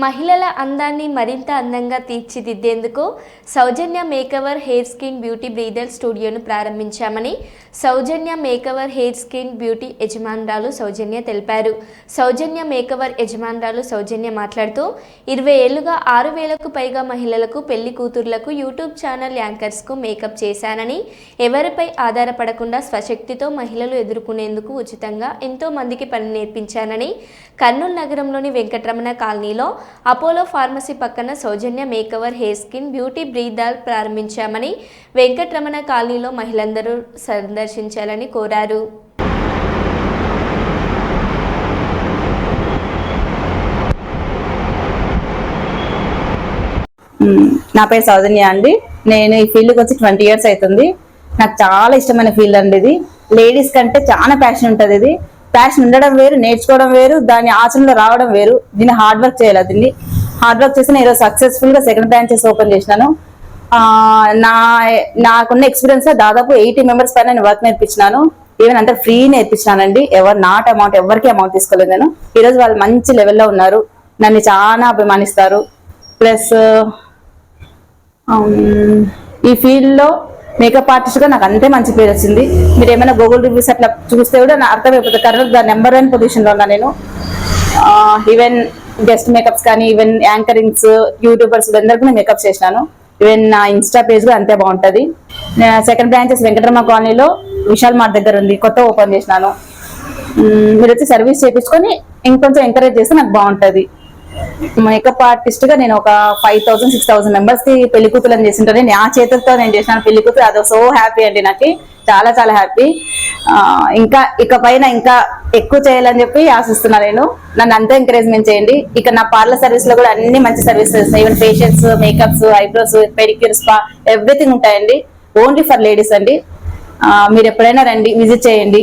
మహిళల అందాన్ని మరింత అందంగా తీర్చిదిద్దేందుకు Soujanya makeover hair skin beauty bridal స్టూడియోను ప్రారంభించామని Soujanya makeover hair skin beauty యజమానురాలు సౌజన్య తెలిపారు. సౌజన్య మేకవర్ యజమానురాలు సౌజన్య మాట్లాడుతూ ఇరవై ఏళ్ళుగా ఆరు వేలకు పైగా మహిళలకు పెళ్ళి కూతుర్లకు యూట్యూబ్ ఛానల్ యాంకర్స్కు మేకప్ చేశానని ఎవరిపై ఆధారపడకుండా స్వశక్తితో మహిళలు ఎదుర్కొనేందుకు ఉచితంగా ఎంతో మందికి పని నేర్పించానని కర్నూలు నగరంలోని వెంకటరమణ కాలనీలో అపోలో ఫార్మసీ పక్కన Soujanya makeover hair skin beauty bridal ప్రారంభించామని Venkataramana కాలనీలో మహిళలందరూ సందర్శించాలని కోరారు. నా పేరు సౌజన్య అండి. నేను ఈ ఫీల్డ్కి వచ్చి ట్వంటీ ఇయర్స్ అవుతుంది. నాకు చాలా ఇష్టమైన ఫీల్డ్ అండి ఇది. లేడీస్ కంటే చాలా ప్యాషన్ ఉంటుంది ఇది. ప్యాషన్ ఉండడం వేరు నేర్చుకోవడం వేరు దాని ఆచరణలో రావడం వేరు. దీన్ని హార్డ్ వర్క్ చేయాలి దీన్ని? హార్డ్ వర్క్ చేసి నేను ఈరోజు సక్సెస్ఫుల్గా సెకండ్ బ్రాంచెస్ ఓపెన్ చేసినాను నా నాకున్న ఎక్స్పీరియన్స్ దాదాపు ఎయిటీ మెంబర్స్ పైన నేను వర్క్ నేర్పించినాను. ఈవెన్ అంతా ఫ్రీ నేర్పించినానండి. ఎవరు నాట్ అమౌంట్ ఎవరికి అమౌంట్ తీసుకోలేదు నేను. ఈరోజు వాళ్ళు మంచి లెవెల్లో ఉన్నారు. నన్ను చాలా అభిమానిస్తారు. ప్లస్ um, ఈ ఫీల్డ్లో మేకప్ ఆర్టిస్ట్గా నాకు అంతే మంచి పేరు వచ్చింది. మీరు ఏమైనా గూగుల్ రివ్యూస్ అట్లా చూస్తే కూడా నా అర్థమైపోతుంది. కరెక్ట్ ద నెంబర్ వన్ పొజిషన్లో ఉన్నా నేను. ఈవెన్ గెస్ట్ మేకప్స్ కానీ ఈవెన్ యాంకరింగ్స్ యూట్యూబర్స్ అందరికీ నేను మేకప్ చేసినాను. ఈవెన్ నా ఇన్స్టా పేజ్ కూడా అంతే బాగుంటుంది. సెకండ్ బ్రాంచెస్ వెంకటరమ కాలనీలో విశాల్ మార్ట్ దగ్గర ఉంది. కొత్త ఓపెన్ చేసినాను. మీరు వచ్చి సర్వీస్ చేయించుకొని ఇంకొంచెం ఎంకరేజ్ చేస్తే నాకు బాగుంటుంది. మేకప్ ఆర్టిస్ట్గా నేను ఒక ఫైవ్ థౌసండ్ సిక్స్ థౌసండ్ మెంబర్స్కి పెళ్ళి కూతురు చేసింటాను. నా చేతులతో నేను చేసిన పెళ్ళి కూతురు. అది సో హ్యాపీ అండి నాకు. చాలా చాలా హ్యాపీ ఇంకా ఇక పైన ఇంకా ఎక్కువ చేయాలని చెప్పి ఆశిస్తున్నా నేను. నన్ను అంతా ఎంకరేజ్మెంట్ చేయండి. ఇక నా పార్లర్ సర్వీస్లో కూడా అన్ని మంచి services even facials makeups eyebrows pedicure spa everything ఉంటాయండి. ఓన్లీ ఫర్ లేడీస్ అండి. మీరు ఎప్పుడైనా రండి విజిట్ చేయండి.